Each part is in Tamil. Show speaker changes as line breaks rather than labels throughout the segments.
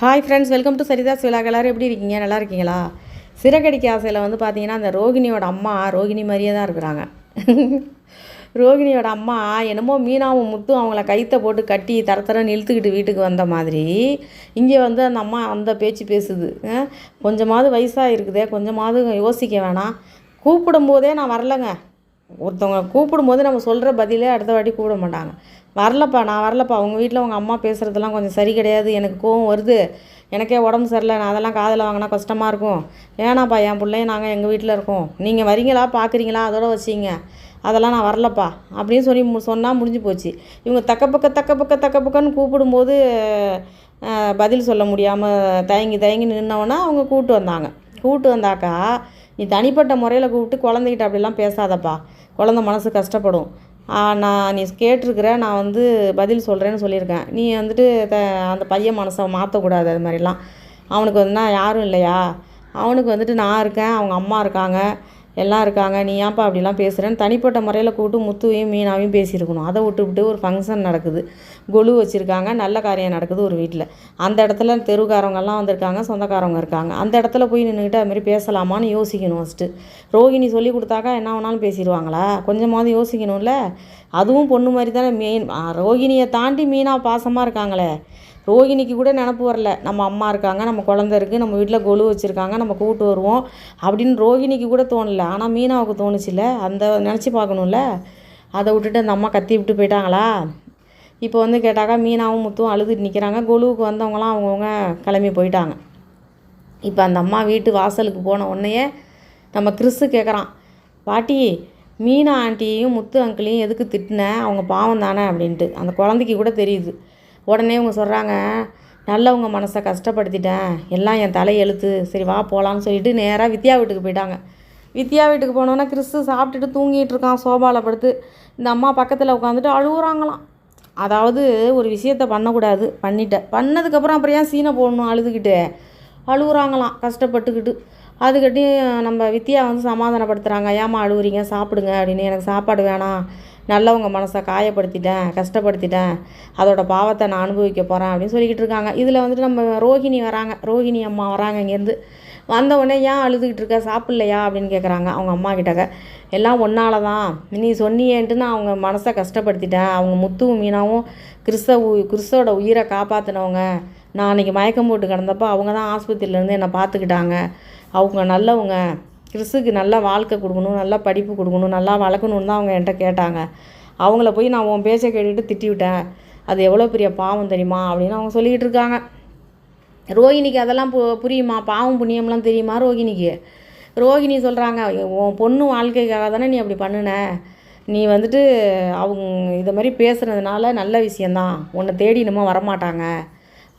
hi friends welcome to Saritha's விழா எல்லோரும் எப்படி இருக்கீங்க நல்லா இருக்கீங்களா சிறகடிக்க ஆசையில் வந்து பார்த்தீங்கன்னா அந்த ரோகிணியோட அம்மா ரோகிணி மாதிரியே தான் இருக்கிறாங்க ரோகிணியோட அம்மா என்னமோ மீனாவும் முத்து அவங்கள கைத்தை போட்டு கட்டி தர தர நிறுத்துக்கிட்டு வீட்டுக்கு வந்த மாதிரி இங்கே வந்து அந்த அம்மா அந்த பேச்சு பேசுது கொஞ்சமாவது வயசாக இருக்குதே கொஞ்சமாவது யோசிக்க வேணாம் கூப்பிடும்போதே நான் வரலங்க ஒருத்தவங்க கூப்பிடும்போது நம்ம சொல்கிற பதிலே அடுத்த வாட்டி கூப்பிட மாட்டாங்க வரலப்பா நான் வரலப்பா உங்கள் வீட்டில் உங்கள் அம்மா பேசுகிறதுலாம் கொஞ்சம் சரி கிடையாது எனக்கு கோவம் வருது எனக்கே உடம்பு சரியில்லை நான் அதெல்லாம் காதில் வாங்கினா கஷ்டமாக இருக்கும் ஏனாப்பா என் பிள்ளைய நாங்கள் எங்கள் வீட்டில் இருக்கோம் நீங்கள் வரீங்களா பார்க்குறீங்களா அதோடு வச்சிங்க அதெல்லாம் நான் வரலப்பா அப்படின்னு சொல்லி சொன்னால் முடிஞ்சு போச்சு இவங்க தக்க பக்க தக்க பக்க தக்க பக்கன்னு கூப்பிடும்போது பதில் சொல்ல முடியாமல் தயங்கி தயங்கி நின்னோன்னா அவங்க கூப்பிட்டு வந்தாங்க கூப்பிட்டு வந்தாக்கா நீ தனிப்பட்ட முறையில் கூப்பிட்டு குழந்தைகிட்ட அப்படிலாம் பேசாதப்பா குழந்த மனசு கஷ்டப்படும் நான் நீ கேட்டிருக்கிற நான் வந்து பதில் சொல்கிறேன்னு சொல்லியிருக்கேன் நீ வந்துட்டு த அந்த பையன் மனசை மாற்றக்கூடாது அது மாதிரிலாம் அவனுக்கு வந்து யாரும் இல்லையா அவனுக்கு வந்துட்டு நான் இருக்கேன் அவங்க அம்மா இருக்காங்க எல்லாம் இருக்காங்க நீ ஏன்ப்பா அப்படிலாம் பேசுகிறேன்னு தனிப்பட்ட முறையில் கூப்பிட்டு முத்துவையும் மீனாவையும் பேசியிருக்கணும் அதை விட்டுவிட்டு ஒரு ஃபங்க்ஷன் நடக்குது கொலு வச்சுருக்காங்க நல்ல காரியம் நடக்குது ஒரு வீட்டில் அந்த இடத்துல தெருக்காரவங்கெல்லாம் வந்திருக்காங்க சொந்தக்காரவங்க இருக்காங்க அந்த இடத்துல போய் நின்றுக்கிட்டு அதுமாரி பேசலாமான்னு யோசிக்கணும் ஃபஸ்ட்டு ரோகிணி சொல்லி கொடுத்தாக்கா என்ன வேணாலும் பேசிடுவாங்களா கொஞ்சமாவது யோசிக்கணும்ல அதுவும் பொண்ணு மாதிரி தானே மீன் ரோகிணியை தாண்டி மீனா பாசமாக இருக்காங்களே ரோகிணிக்கு கூட நினப்பு வரல நம்ம அம்மா இருக்காங்க நம்ம குழந்த இருக்குது நம்ம வீட்டில் கொலு வச்சுருக்காங்க நம்ம கூப்பிட்டு வருவோம் அப்படின்னு ரோகிணிக்கு கூட தோணலை ஆனால் மீனாவுக்கு தோணுச்சுல்ல அந்த நினச்சி பார்க்கணும்ல அதை விட்டுட்டு அந்த அம்மா கத்தி விட்டு போயிட்டாங்களா இப்போ வந்து கேட்டாக்கா மீனாவும் முத்தும் அழுதுட்டு நிற்கிறாங்க கொலுவுக்கு வந்தவங்களாம் அவங்கவுங்க கிளம்பி போயிட்டாங்க இப்போ அந்த அம்மா வீட்டு வாசலுக்கு போன உடனேயே நம்ம கிறிஸ்து கேட்குறான் பாட்டி மீனா ஆண்டியையும் முத்து அங்கிளையும் எதுக்கு திட்டினேன் அவங்க பாவம் தானே அப்படின்ட்டு அந்த குழந்தைக்கு கூட தெரியுது உடனே இவங்க சொல்கிறாங்க நல்லவங்க மனசை கஷ்டப்படுத்திட்டேன் எல்லாம் என் தலையெழுத்து சரி வா போகலான்னு சொல்லிட்டு நேராக வித்யா வீட்டுக்கு போயிட்டாங்க வித்யா வீட்டுக்கு போனோன்னா கிறிஸ்து சாப்பிட்டுட்டு தூங்கிட்டு இருக்கான் சோபாவில் படுத்து இந்த அம்மா பக்கத்தில் உட்காந்துட்டு அழுகுறாங்களாம் அதாவது ஒரு விஷயத்த பண்ணக்கூடாது பண்ணிட்டேன் பண்ணதுக்கப்புறம் அப்புறம் ஏன் சீனை போடணும் அழுதுகிட்டு அழுகுறாங்களாம் கஷ்டப்பட்டுக்கிட்டு அதுக்கட்டி நம்ம வித்தியா வந்து சமாதானப்படுத்துகிறாங்க ஏமா அழுகுறீங்க சாப்பிடுங்க அப்படின்னு எனக்கு சாப்பாடு வேணாம் நல்லவங்க மனசை காயப்படுத்திட்டேன் கஷ்டப்படுத்திட்டேன் அதோட பாவத்தை நான் அனுபவிக்க போகிறேன் அப்படின்னு சொல்லிக்கிட்டு இருக்காங்க இதில் வந்துட்டு நம்ம ரோஹிணி வராங்க ரோஹிணி அம்மா வராங்க இங்கேருந்து வந்த உடனே ஏன் அழுதுகிட்டு இருக்க சாப்பிட்லையா அப்படின்னு கேட்குறாங்க அவங்க அம்மா கிட்டக்க எல்லாம் ஒன்றால தான் நீ சொன்னியேன்ட்டு நான் அவங்க மனசை கஷ்டப்படுத்திட்டேன் அவங்க முத்துவும் மீனாவும் கிறிஸ்தவ கிறிஸ்தவோட உயிரை காப்பாற்றினவங்க நான் அன்றைக்கி மயக்கம் போட்டு கிடந்தப்போ அவங்க தான் ஆஸ்பத்திரியிலேருந்து என்னை பார்த்துக்கிட்டாங்க அவங்க நல்லவங்க கிறிஸுக்கு நல்லா வாழ்க்கை கொடுக்கணும் நல்லா படிப்பு கொடுக்கணும் நல்லா வளர்க்கணுன்னு தான் அவங்க என்கிட்ட கேட்டாங்க அவங்கள போய் நான் உன் பேச்சை கேட்டுக்கிட்டு திட்டி விட்டேன் அது எவ்வளோ பெரிய பாவம் தெரியுமா அப்படின்னு அவங்க சொல்லிக்கிட்டு இருக்காங்க ரோஹிணிக்கு அதெல்லாம் பு புரியுமா பாவம் புண்ணியம்லாம் தெரியுமா ரோஹிணிக்கு ரோஹிணி சொல்கிறாங்க உன் பொண்ணு வாழ்க்கைக்காக தானே நீ அப்படி பண்ணின நீ வந்துட்டு அவங்க இதை மாதிரி பேசுகிறதுனால நல்ல விஷயந்தான் உன்னை தேடி இன்னமும் வரமாட்டாங்க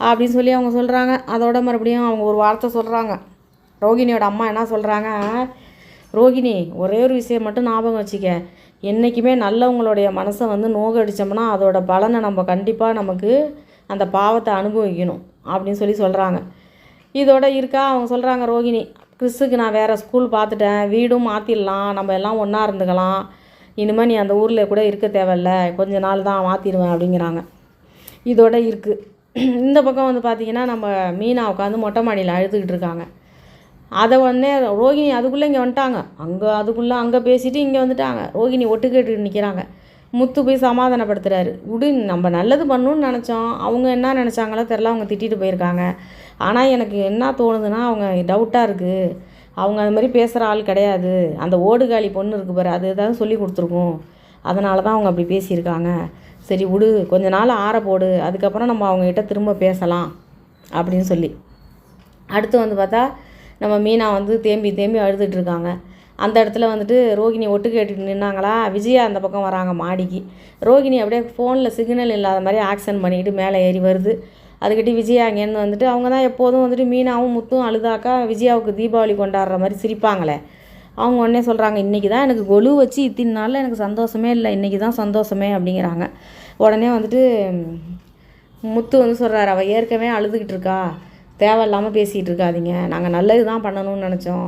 அப்படின்னு சொல்லி அவங்க சொல்கிறாங்க அதோட மறுபடியும் அவங்க ஒரு வார்த்தை சொல்கிறாங்க ரோகிணியோட அம்மா என்ன சொல்கிறாங்க ரோகிணி ஒரே ஒரு விஷயம் மட்டும் ஞாபகம் வச்சுக்க என்றைக்குமே நல்லவங்களுடைய மனசை வந்து நோகடிச்சோம்னா அதோட பலனை நம்ம கண்டிப்பாக நமக்கு அந்த பாவத்தை அனுபவிக்கணும் அப்படின்னு சொல்லி சொல்கிறாங்க இதோட இருக்கா அவங்க சொல்கிறாங்க ரோகிணி கிறிஸுக்கு நான் வேறு ஸ்கூல் பார்த்துட்டேன் வீடும் மாற்றிடலாம் நம்ம எல்லாம் ஒன்றா இருந்துக்கலாம் இனிமேல் நீ அந்த ஊரில் கூட இருக்க தேவையில்ல கொஞ்ச நாள் தான் மாற்றிடுவேன் அப்படிங்கிறாங்க இதோட இருக்குது இந்த பக்கம் வந்து பார்த்திங்கன்னா நம்ம மீனா உட்காந்து மொட்டை மாடியில் அழுதுகிட்டு இருக்காங்க அதை உடனே ரோகிணி அதுக்குள்ளே இங்கே வந்துட்டாங்க அங்கே அதுக்குள்ளே அங்கே பேசிவிட்டு இங்கே வந்துட்டாங்க ரோகிணி ஒட்டு கேட்டு நிற்கிறாங்க முத்து போய் சமாதானப்படுத்துகிறாரு விடு நம்ம நல்லது பண்ணணும்னு நினச்சோம் அவங்க என்ன நினச்சாங்களோ தெரில அவங்க திட்டிகிட்டு போயிருக்காங்க ஆனால் எனக்கு என்ன தோணுதுன்னா அவங்க டவுட்டாக இருக்குது அவங்க அது மாதிரி பேசுகிற ஆள் கிடையாது அந்த ஓடுகாலி பொண்ணு இருக்கு பாரு அது ஏதாவது சொல்லி கொடுத்துருக்கோம் அதனால தான் அவங்க அப்படி பேசியிருக்காங்க சரி விடு கொஞ்ச நாள் ஆற போடு அதுக்கப்புறம் நம்ம அவங்ககிட்ட திரும்ப பேசலாம் அப்படின்னு சொல்லி அடுத்து வந்து பார்த்தா நம்ம மீனா வந்து தேம்பி தேம்பி அழுதுகிட்ருக்காங்க அந்த இடத்துல வந்துட்டு ரோகிணி ஒட்டு கேட்டுட்டு நின்னாங்களா விஜயா அந்த பக்கம் வராங்க மாடிக்கு ரோகிணி அப்படியே ஃபோனில் சிக்னல் இல்லாத மாதிரி ஆக்சன் பண்ணிக்கிட்டு மேலே ஏறி வருது அதுக்கிட்ட விஜயா அங்கேருந்து வந்துட்டு அவங்க தான் எப்போதும் வந்துட்டு மீனாவும் முத்தும் அழுதாக்கா விஜயாவுக்கு தீபாவளி கொண்டாடுற மாதிரி சிரிப்பாங்களே அவங்க உடனே சொல்கிறாங்க இன்றைக்கி தான் எனக்கு கொலு வச்சு இத்தின் நாளில் எனக்கு சந்தோஷமே இல்லை இன்றைக்கி தான் சந்தோஷமே அப்படிங்கிறாங்க உடனே வந்துட்டு முத்து வந்து சொல்கிறார் அவள் ஏற்கனவே அழுதுகிட்டு இருக்கா தேவையில்லாமல் பேசிகிட்டு இருக்காதிங்க நாங்கள் நல்லது தான் பண்ணணும்னு நினச்சோம்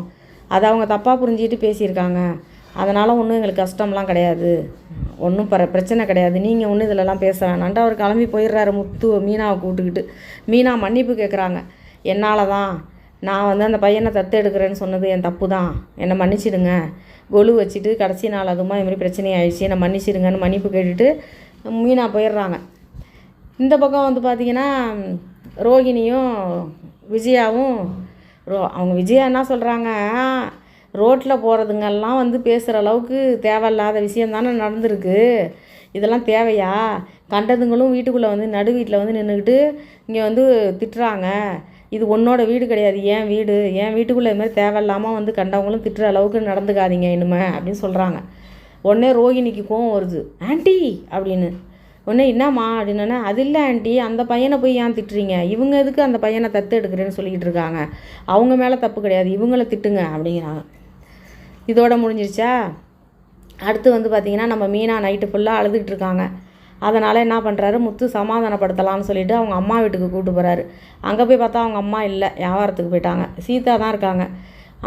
அதை அவங்க தப்பாக புரிஞ்சுக்கிட்டு பேசியிருக்காங்க அதனால் ஒன்றும் எங்களுக்கு கஷ்டம்லாம் கிடையாது ஒன்றும் பிர பிரச்சனை கிடையாது நீங்கள் ஒன்றும் இதிலலாம் பேச வேணான்ட்டு அவர் கிளம்பி போயிடுறாரு முத்து மீனாவை கூட்டுக்கிட்டு மீனா மன்னிப்பு கேட்குறாங்க என்னால் தான் நான் வந்து அந்த பையனை தத்து எடுக்கிறேன்னு சொன்னது என் தப்பு தான் என்னை மன்னிச்சிடுங்க கொலு வச்சுட்டு கடைசி நாள் அதுமா மாதிரி பிரச்சனை ஆயிடுச்சு என்னை மன்னிச்சிடுங்கன்னு மன்னிப்பு கேட்டுட்டு மீனா போயிடுறாங்க இந்த பக்கம் வந்து பார்த்திங்கன்னா ரோகிணியும் விஜயாவும் ரோ அவங்க விஜயா என்ன சொல்கிறாங்க ரோட்டில் போகிறதுங்கெல்லாம் வந்து பேசுகிற அளவுக்கு தேவையில்லாத விஷயம் தானே நடந்திருக்கு இதெல்லாம் தேவையா கண்டதுங்களும் வீட்டுக்குள்ளே வந்து நடு வீட்டில் வந்து நின்றுக்கிட்டு இங்கே வந்து திட்டுறாங்க இது உன்னோட வீடு கிடையாது ஏன் வீடு ஏன் வீட்டுக்குள்ளே இதுமாதிரி தேவையில்லாமல் வந்து கண்டவங்களும் திட்டுற அளவுக்கு நடந்துக்காதீங்க இனிமே அப்படின்னு சொல்கிறாங்க உடனே ரோகிணிக்கு கோவம் வருது ஆண்டி அப்படின்னு உடனே என்னம்மா அப்படின்னா அது இல்லை ஆண்டி அந்த பையனை போய் ஏன் திட்டுறீங்க இவங்க எதுக்கு அந்த பையனை தத்து எடுக்கிறேன்னு சொல்லிக்கிட்டு இருக்காங்க அவங்க மேலே தப்பு கிடையாது இவங்கள திட்டுங்க அப்படிங்கிறாங்க இதோட முடிஞ்சிருச்சா அடுத்து வந்து பார்த்திங்கன்னா நம்ம மீனா நைட்டு ஃபுல்லாக அழுதுகிட்டு இருக்காங்க அதனால் என்ன பண்ணுறாரு முத்து சமாதானப்படுத்தலாம்னு சொல்லிட்டு அவங்க அம்மா வீட்டுக்கு கூப்பிட்டு போகிறாரு அங்கே போய் பார்த்தா அவங்க அம்மா இல்லை வியாபாரத்துக்கு போயிட்டாங்க சீதா தான் இருக்காங்க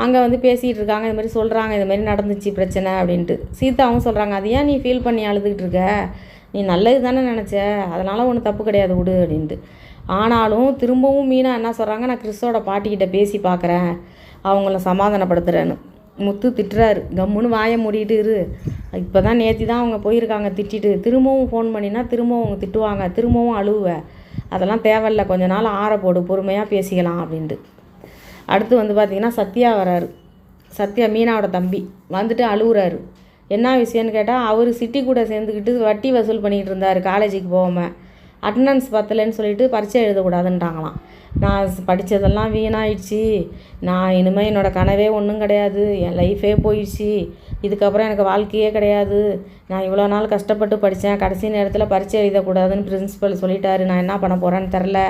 அங்கே வந்து பேசிகிட்டு இருக்காங்க இது மாதிரி சொல்கிறாங்க இது மாதிரி நடந்துச்சு பிரச்சனை அப்படின்ட்டு சீதாவும் சொல்கிறாங்க அது ஏன் நீ ஃபீல் பண்ணி அழுதுகிட்டு இருக்க நீ நல்லது தானே நினச்ச அதனால் ஒன்று தப்பு கிடையாது விடு அப்படின்ட்டு ஆனாலும் திரும்பவும் மீனா என்ன சொல்கிறாங்க நான் கிறிஸ்தோட பாட்டிக்கிட்ட பேசி பார்க்குறேன் அவங்கள சமாதானப்படுத்துகிறேன்னு முத்து திட்டுறாரு கம்முன்னு வாயை மூடிட்டு இரு இப்போ தான் நேற்றி தான் அவங்க போயிருக்காங்க திட்டிட்டு திரும்பவும் ஃபோன் பண்ணினா திரும்பவும் அவங்க திட்டுவாங்க திரும்பவும் அழுவ அதெல்லாம் தேவையில்ல கொஞ்ச நாள் ஆற போடு பொறுமையாக பேசிக்கலாம் அப்படின்ட்டு அடுத்து வந்து பார்த்திங்கன்னா சத்யா வராரு சத்யா மீனாவோட தம்பி வந்துட்டு அழுகுறாரு என்ன விஷயம்னு கேட்டால் அவர் சிட்டி கூட சேர்ந்துக்கிட்டு வட்டி வசூல் பண்ணிகிட்டு இருந்தார் காலேஜுக்கு போகாமல் அட்டண்டன்ஸ் பத்தலைன்னு சொல்லிட்டு பரிச்சை எழுதக்கூடாதுன்ட்டாங்களாம் நான் படித்ததெல்லாம் வீணாயிடுச்சு நான் இனிமேல் என்னோடய கனவே ஒன்றும் கிடையாது என் லைஃபே போயிடுச்சு இதுக்கப்புறம் எனக்கு வாழ்க்கையே கிடையாது நான் இவ்வளோ நாள் கஷ்டப்பட்டு படித்தேன் கடைசி நேரத்தில் பரிச்சை எழுதக்கூடாதுன்னு பிரின்ஸிபல் சொல்லிட்டாரு நான் என்ன பண்ண போகிறேன்னு தெரில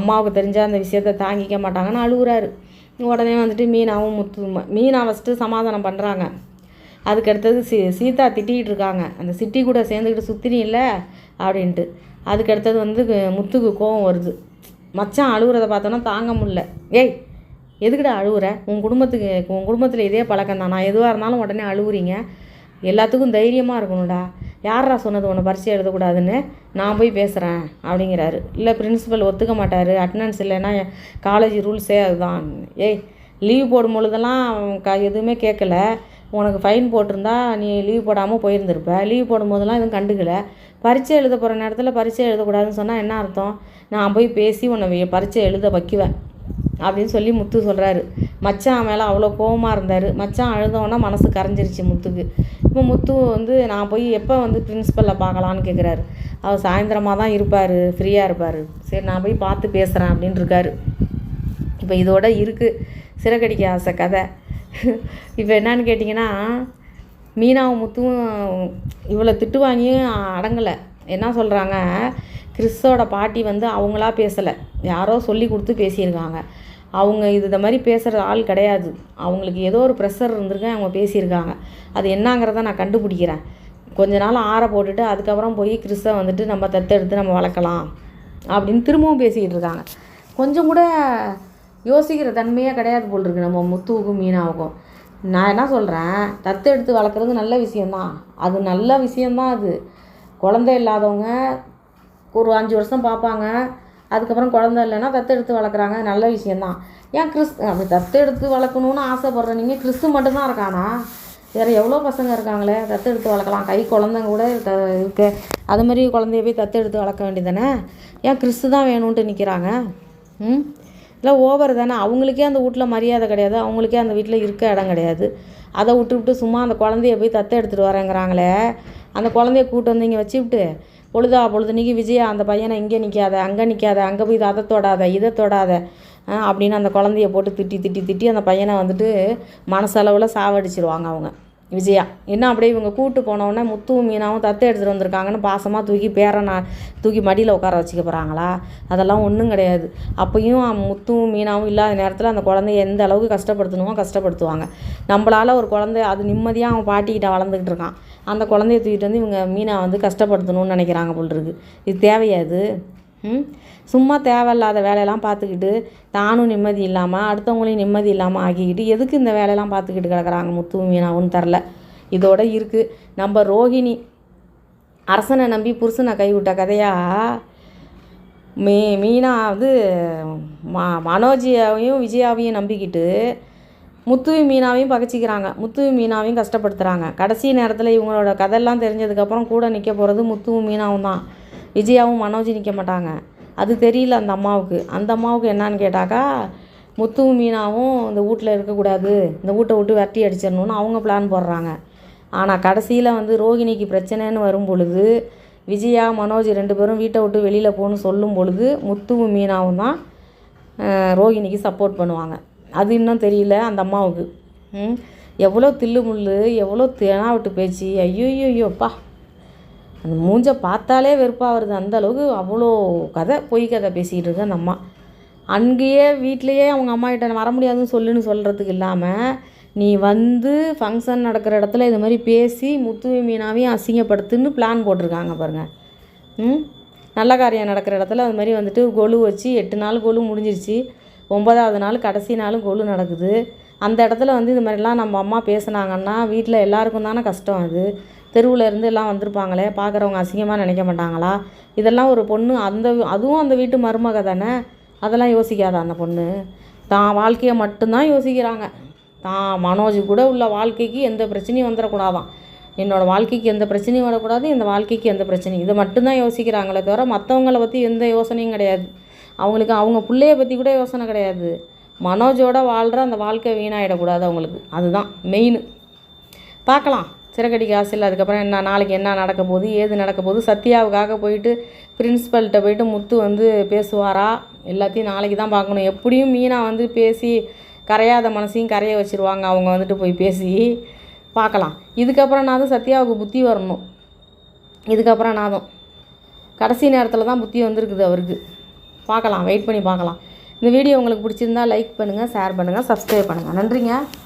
அம்மாவுக்கு தெரிஞ்சால் அந்த விஷயத்த தாங்கிக்க மாட்டாங்கன்னு அழுகுறாரு உடனே வந்துட்டு மீனாவும் முத்து மீனா ஃபஸ்ட்டு சமாதானம் பண்ணுறாங்க அதுக்கடுத்தது சீ சீதா திட்டிகிட்டு இருக்காங்க அந்த சிட்டி கூட சேர்ந்துக்கிட்டு சுற்றி இல்லை அப்படின்ட்டு அதுக்கடுத்தது வந்து முத்துக்கு கோவம் வருது மச்சான் அழுகுறத பார்த்தோன்னா தாங்க முடில ஏய் எதுக்குடா அழுகுற உன் குடும்பத்துக்கு உன் குடும்பத்தில் இதே பழக்கம் தான் நான் எதுவாக இருந்தாலும் உடனே அழுகுறீங்க எல்லாத்துக்கும் தைரியமாக இருக்கணும்டா யாரா சொன்னது உன்னை பரிசு எழுதக்கூடாதுன்னு நான் போய் பேசுகிறேன் அப்படிங்கிறாரு இல்லை பிரின்ஸிபல் ஒத்துக்க மாட்டார் அட்டண்டன்ஸ் இல்லைன்னா காலேஜ் ரூல்ஸே அதுதான் ஏய் லீவ் போடும் பொழுதெல்லாம் க எதுவுமே கேட்கல உனக்கு ஃபைன் போட்டிருந்தா நீ லீவ் போடாமல் போயிருந்துருப்ப லீவ் போடும்போதெல்லாம் எதுவும் கண்டுக்கலை பரீட்சை எழுத போகிற நேரத்தில் பரீட்சை எழுதக்கூடாதுன்னு சொன்னால் என்ன அர்த்தம் நான் போய் பேசி உன்னை பரீட்சை எழுத வைக்குவேன் அப்படின்னு சொல்லி முத்து சொல்கிறாரு மச்சான் மேலே அவ்வளோ கோபமாக இருந்தார் மச்சான் அழுதவொன்னா மனசு கரைஞ்சிருச்சு முத்துக்கு இப்போ முத்து வந்து நான் போய் எப்போ வந்து பிரின்ஸிபலை பார்க்கலான்னு கேட்குறாரு அவர் சாயந்தரமாக தான் இருப்பார் ஃப்ரீயாக இருப்பார் சரி நான் போய் பார்த்து பேசுகிறேன் அப்படின்னு இருக்காரு இப்போ இதோட இருக்குது சிறகடிக்க ஆசை கதை இப்போ என்னான்னு கேட்டிங்கன்னா மீனாவும் முத்தும் இவ்வளோ திட்டு வாங்கியும் அடங்கலை என்ன சொல்கிறாங்க கிறிஸ்தோட பாட்டி வந்து அவங்களா பேசலை யாரோ சொல்லி கொடுத்து பேசியிருக்காங்க அவங்க இது இந்த மாதிரி பேசுகிற ஆள் கிடையாது அவங்களுக்கு ஏதோ ஒரு ப்ரெஷர் இருந்திருக்கு அவங்க பேசியிருக்காங்க அது என்னங்கிறத நான் கண்டுபிடிக்கிறேன் கொஞ்ச நாள் ஆற போட்டுட்டு அதுக்கப்புறம் போய் கிறிஸ்தை வந்துட்டு நம்ம தத்தெடுத்து நம்ம வளர்க்கலாம் அப்படின்னு திரும்பவும் பேசிக்கிட்டு இருக்காங்க கொஞ்சம் கூட யோசிக்கிற தன்மையே கிடையாது போல் இருக்கு நம்ம முத்துவுக்கும் மீனாவுக்கும் நான் என்ன சொல்கிறேன் தத்து எடுத்து வளர்க்குறது நல்ல விஷயந்தான் அது நல்ல விஷயந்தான் அது குழந்தை இல்லாதவங்க ஒரு அஞ்சு வருஷம் பார்ப்பாங்க அதுக்கப்புறம் குழந்த இல்லைன்னா தத்து எடுத்து வளர்க்குறாங்க நல்ல விஷயந்தான் ஏன் கிறிஸ் அப்படி தத்து எடுத்து வளர்க்கணும்னு ஆசைப்படுற நீங்கள் கிறிஸ்து மட்டும்தான் இருக்கானா வேறு எவ்வளோ பசங்க இருக்காங்களே தத்து எடுத்து வளர்க்கலாம் கை குழந்தைங்க கூட த இருக்கு அது மாதிரி குழந்தைய போய் தத்து எடுத்து வளர்க்க வேண்டியதானே ஏன் கிறிஸ்து தான் வேணும்ன்ட்டு நிற்கிறாங்க ம் இல்லை ஓவர் தானே அவங்களுக்கே அந்த வீட்டில் மரியாதை கிடையாது அவங்களுக்கே அந்த வீட்டில் இருக்க இடம் கிடையாது அதை விட்டு விட்டு சும்மா அந்த குழந்தைய போய் தத்தை எடுத்துகிட்டு வரேங்கிறாங்களே அந்த குழந்தைய கூட்டு வந்து இங்கே வச்சுவிட்டு பொழுதா பொழுது பொழுதுனிக்கு விஜயா அந்த பையனை இங்கே நிற்காத அங்கே நிற்காத அங்கே போய் அதை தொடாத இதை தொடாத அப்படின்னு அந்த குழந்தைய போட்டு திட்டி திட்டி திட்டி அந்த பையனை வந்துட்டு மனசளவில் சாவடிச்சிருவாங்க அவங்க விஜயா என்ன அப்படியே இவங்க கூட்டு போனவுடனே முத்துவும் மீனாவும் தத்தை எடுத்துகிட்டு வந்திருக்காங்கன்னு பாசமாக தூக்கி பேரனா தூக்கி மடியில் உட்கார வச்சுக்க போகிறாங்களா அதெல்லாம் ஒன்றும் கிடையாது அப்பையும் முத்துவும் மீனாவும் இல்லாத நேரத்தில் அந்த குழந்தைய எந்த அளவுக்கு கஷ்டப்படுத்தணுமோ கஷ்டப்படுத்துவாங்க நம்மளால் ஒரு குழந்தை அது நிம்மதியாக அவன் பாட்டிக்கிட்ட வளர்ந்துக்கிட்டு இருக்கான் அந்த குழந்தைய தூக்கிட்டு வந்து இவங்க மீனா வந்து கஷ்டப்படுத்தணும்னு நினைக்கிறாங்க போல் இருக்குது இது தேவையாது சும்மா தேவையில்லாத வேலையெல்லாம் பார்த்துக்கிட்டு தானும் நிம்மதி இல்லாமல் அடுத்தவங்களையும் நிம்மதி இல்லாமல் ஆக்கிக்கிட்டு எதுக்கு இந்த வேலையெல்லாம் பார்த்துக்கிட்டு கிடக்குறாங்க முத்து மீனாவும் தரல இதோட இருக்குது நம்ம ரோஹிணி அரசனை நம்பி புருஷனை கைவிட்ட கதையாக மீ மீனா வந்து ம மனோஜியாவையும் விஜயாவையும் நம்பிக்கிட்டு முத்துவி மீனாவையும் பகச்சிக்கிறாங்க முத்துவி மீனாவையும் கஷ்டப்படுத்துகிறாங்க கடைசி நேரத்தில் இவங்களோட கதையெல்லாம் தெரிஞ்சதுக்கப்புறம் கூட நிற்க போகிறது முத்துவும் மீனாவும் தான் விஜயாவும் மனோஜ் நிற்க மாட்டாங்க அது தெரியல அந்த அம்மாவுக்கு அந்த அம்மாவுக்கு என்னான்னு கேட்டாக்கா முத்துவும் மீனாவும் இந்த வீட்டில் இருக்கக்கூடாது இந்த வீட்டை விட்டு வெட்டி அடிச்சிடணும்னு அவங்க பிளான் போடுறாங்க ஆனால் கடைசியில் வந்து ரோகிணிக்கு பிரச்சனைன்னு வரும் பொழுது விஜயா மனோஜ் ரெண்டு பேரும் வீட்டை விட்டு வெளியில் போகணும்னு சொல்லும் பொழுது முத்துவும் மீனாவும் தான் ரோகிணிக்கு சப்போர்ட் பண்ணுவாங்க அது இன்னும் தெரியல அந்த அம்மாவுக்கு எவ்வளோ தில்லு முள்ளு எவ்வளோ தேனா விட்டு பேச்சு ஐயோ ஐயோ ஐயோப்பா அந்த மூஞ்சை பார்த்தாலே வெறுப்பாக வருது அந்தளவுக்கு அவ்வளோ கதை பொய் கதை பேசிக்கிட்டு இருக்கேன் அந்த அம்மா அங்கேயே வீட்லேயே அவங்க அம்மா கிட்ட வர முடியாதுன்னு சொல்லுன்னு சொல்கிறதுக்கு இல்லாமல் நீ வந்து ஃபங்க்ஷன் நடக்கிற இடத்துல இது மாதிரி பேசி முத்துவி மீனாவையும் அசிங்கப்படுத்துன்னு பிளான் போட்டிருக்காங்க பாருங்கள் ம் நல்ல காரியம் நடக்கிற இடத்துல அது மாதிரி வந்துட்டு கொலு வச்சு எட்டு நாள் கொலு முடிஞ்சிருச்சு ஒன்பதாவது நாள் கடைசி நாளும் கொலு நடக்குது அந்த இடத்துல வந்து இது மாதிரிலாம் நம்ம அம்மா பேசுனாங்கன்னா வீட்டில் எல்லாருக்கும் தானே கஷ்டம் அது தெருவில் இருந்து எல்லாம் வந்திருப்பாங்களே பார்க்குறவங்க அசிங்கமாக நினைக்க மாட்டாங்களா இதெல்லாம் ஒரு பொண்ணு அந்த அதுவும் அந்த வீட்டு மருமக தானே அதெல்லாம் யோசிக்காத அந்த பொண்ணு தான் வாழ்க்கையை மட்டும்தான் யோசிக்கிறாங்க தான் மனோஜ் கூட உள்ள வாழ்க்கைக்கு எந்த பிரச்சனையும் வந்துடக்கூடாதான் என்னோடய வாழ்க்கைக்கு எந்த பிரச்சனையும் வரக்கூடாது இந்த வாழ்க்கைக்கு எந்த பிரச்சனையும் இதை மட்டும்தான் யோசிக்கிறாங்களே தவிர மற்றவங்கள பற்றி எந்த யோசனையும் கிடையாது அவங்களுக்கு அவங்க பிள்ளைய பற்றி கூட யோசனை கிடையாது மனோஜோட வாழ்கிற அந்த வாழ்க்கை வீணாகிடக்கூடாது அவங்களுக்கு அதுதான் மெயின் பார்க்கலாம் சிறகடிக்கு ஆசையில் அதுக்கப்புறம் என்ன நாளைக்கு என்ன நடக்க போகுது ஏது நடக்க போகுது சத்யாவுக்காக போயிட்டு பிரின்ஸ்பல்கிட்ட போயிட்டு முத்து வந்து பேசுவாரா எல்லாத்தையும் நாளைக்கு தான் பார்க்கணும் எப்படியும் மீனா வந்து பேசி கரையாத மனசையும் கரைய வச்சுருவாங்க அவங்க வந்துட்டு போய் பேசி பார்க்கலாம் இதுக்கப்புறம் நான் சத்யாவுக்கு புத்தி வரணும் இதுக்கப்புறம் நான் தான் கடைசி நேரத்தில் தான் புத்தி வந்திருக்குது அவருக்கு பார்க்கலாம் வெயிட் பண்ணி பார்க்கலாம் இந்த வீடியோ உங்களுக்கு பிடிச்சிருந்தா லைக் பண்ணுங்கள் ஷேர் பண்ணுங்கள் சப்ஸ்கிரைப் பண்ணுங்கள் நன்றிங்க